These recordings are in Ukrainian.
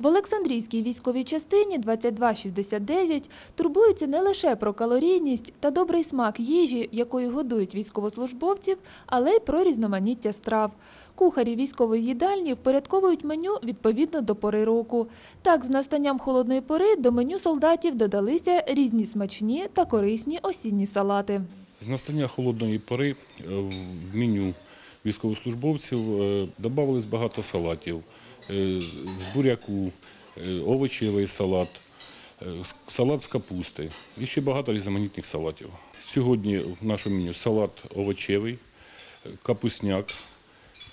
В Олександрійській військовій частині 2269 турбуються не лише про калорійність та добрий смак їжі, якою годують військовослужбовців, але й про різноманіття страв. Кухарі військової їдальні впорядковують меню відповідно до пори року. Так, з настанням холодної пори до меню солдатів додалися різні смачні та корисні осінні салати. З настання холодної пори е, в меню військовослужбовців е, додавалось багато салатів. Е, З буряку, е, овочевий салат, е, салат з капусти і ще багато різноманітних салатів. Сьогодні в нашому меню салат овочевий, капусняк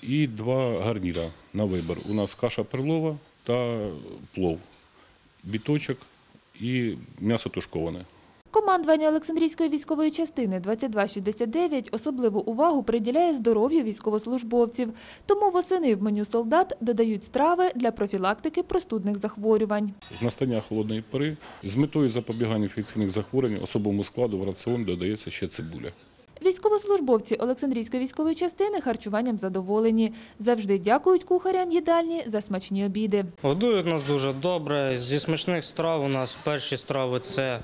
і два гарніра на вибір. У нас каша перлова та плов, біточок і м'ясо тушковане. Командування Олександрійської військової частини 2269 особливу увагу приділяє здоров'ю військовослужбовців. Тому восени в меню солдат додають страви для профілактики простудних захворювань. З настання холодної пори з метою запобігання інфекційних захворювань особовому складу в раціон додається ще цибуля. Військовослужбовці Олександрійської військової частини харчуванням задоволені. Завжди дякують кухарям їдальні за смачні обіди. Годують нас дуже добре. Зі смачних страв у нас перші страви це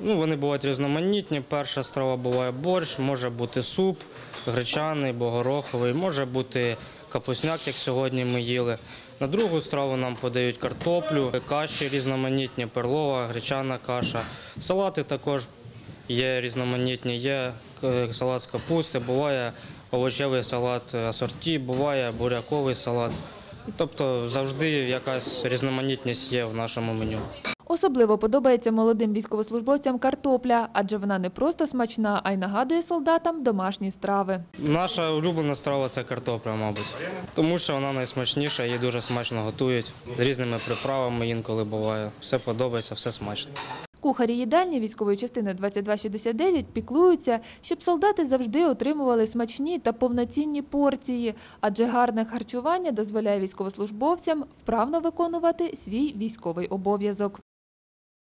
ну, вони бувають різноманітні. Перша страва буває борщ, може бути суп, гречаний, богороховий, може бути капусняк, як сьогодні ми їли. На другу страву нам подають картоплю, каші різноманітні, перлова, гречана каша. Салати також є різноманітні. Є е, салат з капусти, буває овочевий салат асорті, буває буряковий салат. Тобто завжди якась різноманітність є в нашому меню. Особливо подобається молодим військовослужбовцям картопля, адже вона не просто смачна, а й нагадує солдатам домашні страви. Наша улюблена страва це картопля, мабуть, тому що вона найсмачніша, її дуже смачно готують з різними приправами. Інколи буває. Все подобається, все смачно. Кухарі їдальні військової частини 2269 піклуються, щоб солдати завжди отримували смачні та повноцінні порції, адже гарне харчування дозволяє військовослужбовцям вправно виконувати свій військовий обов'язок.